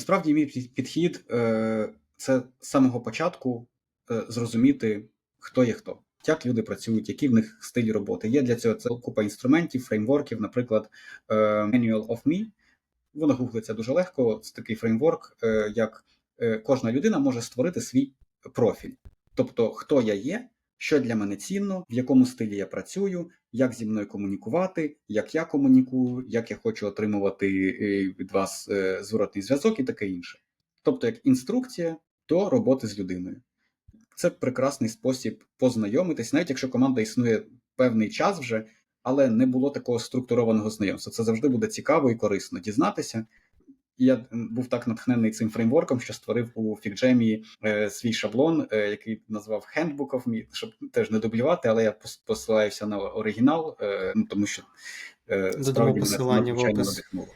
Насправді, мій підхід е, це з самого початку е, зрозуміти, хто є хто, як люди працюють, який в них стиль роботи. Є для цього це купа інструментів, фреймворків, наприклад, е, Manual of Me. Воно гуглиться дуже легко. Це такий фреймворк, як кожна людина може створити свій профіль. Тобто, хто я є, що для мене цінно, в якому стилі я працюю, як зі мною комунікувати, як я комунікую, як я хочу отримувати е, від вас е, зворотний зв'язок і таке інше. Тобто, як інструкція до роботи з людиною. Це прекрасний спосіб познайомитись, навіть якщо команда існує певний час вже, але не було такого структурованого знайомства. Це завжди буде цікаво і корисно дізнатися. І Я був так натхнений цим фреймворком, що створив у е, свій шаблон, е, який назвав Handbook of Me, щоб теж не дублювати, але я пос- посилаюся на оригінал, е, ну, тому що е, Додамо мене посилання в опис. надихнуло.